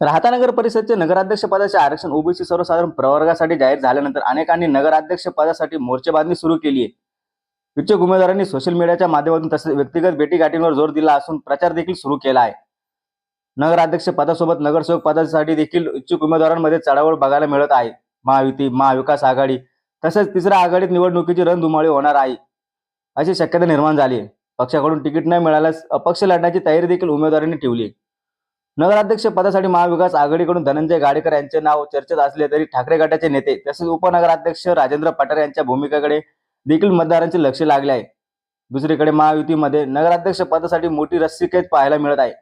राहता नगर परिषदचे नगराध्यक्ष पदाचे आरक्षण ओबीसी सर्वसाधारण प्रवर्गासाठी जाहीर झाल्यानंतर अनेकांनी नगराध्यक्ष पदासाठी मोर्चेबांधणी सुरू केली आहे. इच्छुक उमेदवारांनी सोशल मीडियाच्या माध्यमातून तसेच व्यक्तिगत भेटीगाठींवर जोर दिला असून प्रचार देखील सुरू केला आहे. नगराध्यक्ष पदासोबत नगरसेवक पदासाठी देखील इच्छुक उमेदवारांमध्ये चढावळ बघायला मिळत आहे. महायुती महाविकास आघाडी तसेच तिसऱ्या आघाडीत निवडणुकीची रणधुमाळी होणार आहे. अशी शक्यता निर्माण झाली आहे. पक्षाकडून तिकीट न मिळाल्यास अपक्ष लढण्याची तयारी देखील उमेदवारांनी ठेवली आहे. नगराध्यक्ष पदासाठी महाविकास आघाडीकडून धनंजय गाडेकर यांचे नाव चर्चेत असले तरी ठाकरे गटाचे नेते तसेच उपनगराध्यक्ष राजेंद्र पठार यांच्या भूमिकेकडे देखील मतदारांचे लक्ष लागले आहे. दुसरीकडे महायुतीमध्ये नगराध्यक्ष पदासाठी मोठी रस्सीखेच पाहायला मिळत आहे.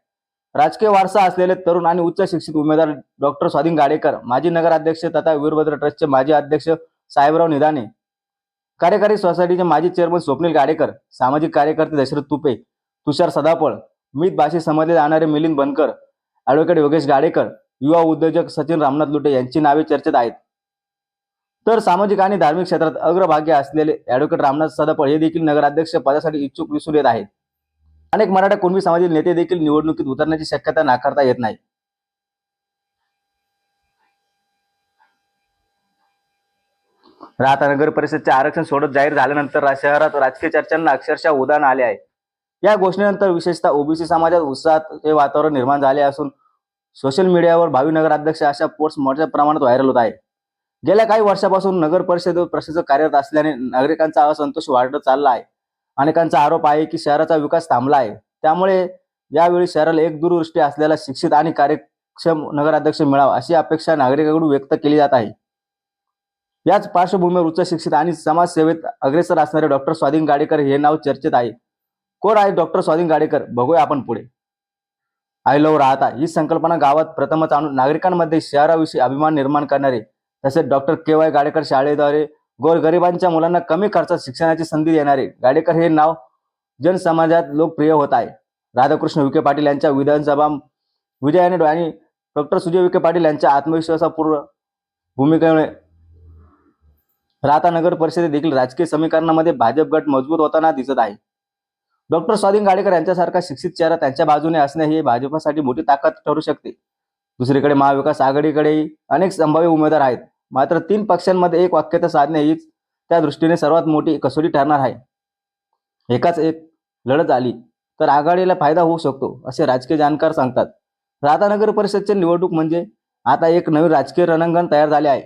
राजकीय वारसा असलेले तरुण आणि उच्च शिक्षित उमेदवार डॉक्टर स्वाधीन गाडेकर माजी नगराध्यक्ष तथा वीरभद्र ट्रस्टचे माजी अध्यक्ष साहेबराव निदाने कार्यकारी सोसायटीचे माजी चेअरमन स्वप्नील गाडेकर सामाजिक कार्यकर्ते दशरथ तुपे तुषार सदापळ मित भाषेत समजले जाणारे मिलिंद बनकर ॲडव्होकेट योगेश गाडेकर युवा उद्योजक सचिन रामनाथ लुटे यांची नावे चर्चेत आहेत. तर सामाजिक आणि धार्मिक क्षेत्रात अग्रभाग्य असलेले ॲडव्होकेट रामनाथ सदापळ हे देखील नगराध्यक्ष पदासाठी इच्छुक दिसून येत आहेत. अनेक मराठा कुणबी समाजातील नेते देखील निवडणुकीत उतरण्याची शक्यता नाकारता येत नाही. राहता नगर परिषदचे आरक्षण सोडत जाहीर झाल्यानंतर शहरात राजकीय चर्चांना अक्षरशः उदाहरण आले आहे. या घोषणेनंतर विशेषतः ओबीसी समाजात उत्साहात हे वातावरण निर्माण झाले असून सोशल मीडियावर भावी नगराध्यक्ष अशा पोस्ट मोठ्या प्रमाणात व्हायरल होत आहे गेल्या काही वर्षापासून नगर परिषद प्रशासक कार्यरत असल्याने नागरिकांचा असंतोष वाढत चालला आहे. अनेकांचा आरोप आहे की शहराचा विकास थांबला आहे. त्यामुळे यावेळी शहराला एक दूरदृष्टी असलेला शिक्षित आणि कार्यक्षम नगराध्यक्ष मिळावा अशी अपेक्षा नागरिकांकडून व्यक्त केली जात आहे. याच पार्श्वभूमीवर उच्च शिक्षित आणि समाजसेवेत अग्रेसर असणारे डॉक्टर स्वाधीन गाडेकर हे नाव चर्चेत आहे. कोण आहे डॉक्टर स्वाधीन गाडेकर? बघूया आपण पुढे. आय लव राहता. ही संकल्पना गावात प्रथमच आणून नागरिकांमध्ये शहराविषयी अभिमान निर्माण करणारे तसेच डॉक्टर के वाय गाडेकर शाळेद्वारे गोरगरिबांच्या मुलांना कमी खर्चात शिक्षणाची संधी देणारे. गाडेकर हे नाव जनसमाजात लोकप्रिय होत आहे. राधाकृष्ण विखे पाटील यांच्या विधानसभा विजयाने आणि डॉक्टर सुजय विखे पाटील यांच्या आत्मविश्वासापूर्ण भूमिकेमुळे राहता नगर परिषदे देखील राजकीय समीकरणामध्ये भाजप गट मजबूत होताना दिसत आहे. डॉक्टर स्वाधीन गाडेकर यांच्यासारखा शिक्षित चेहरा त्यांच्या बाजूने असणे ही भाजपसाठी मोठी ताकद ठरू शकते. दुसरीकडे महाविकास आघाडीकडेही अनेक संभाव्य उमेदवार आहेत. मात्र तीन पक्षांमध्ये एक वाक्यता साधणे हीच त्या दृष्टीने सर्वात मोठी कसोटी ठरणार आहे. एकाच एक लढत आली तर आघाडीला फायदा होऊ शकतो असे राजकीय जाणकार सांगतात. राधानगर नगर परिषदचे निवडणूक म्हणजे आता एक नवीन राजकीय रणांगण तयार झाले आहे.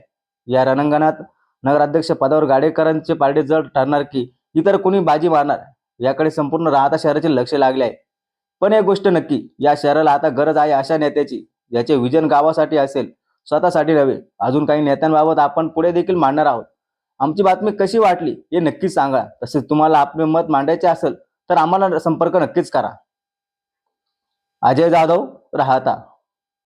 या रणांगणात नगराध्यक्ष पदावर गाडेकरांचे पारडे जड ठरणार की इतर कोणी बाजी मारणार? याकडे संपूर्ण राहता शहराचे लक्ष लागले आहे. पण एक गोष्ट नक्की या शहराला आता गरज आहे अशा नेत्याची ज्याचे विजन गावासाठी असेल स्वतःसाठी नव्हे. अजून काही नेत्यांबाबत आपण पुढे देखील मांडणार आहोत. आमची बातमी कशी वाटली हे नक्कीच सांगा. तसेच तुम्हाला आपले मत मांडायचे असेल तर आम्हाला संपर्क नक्कीच करा. अजय जाधव राहता.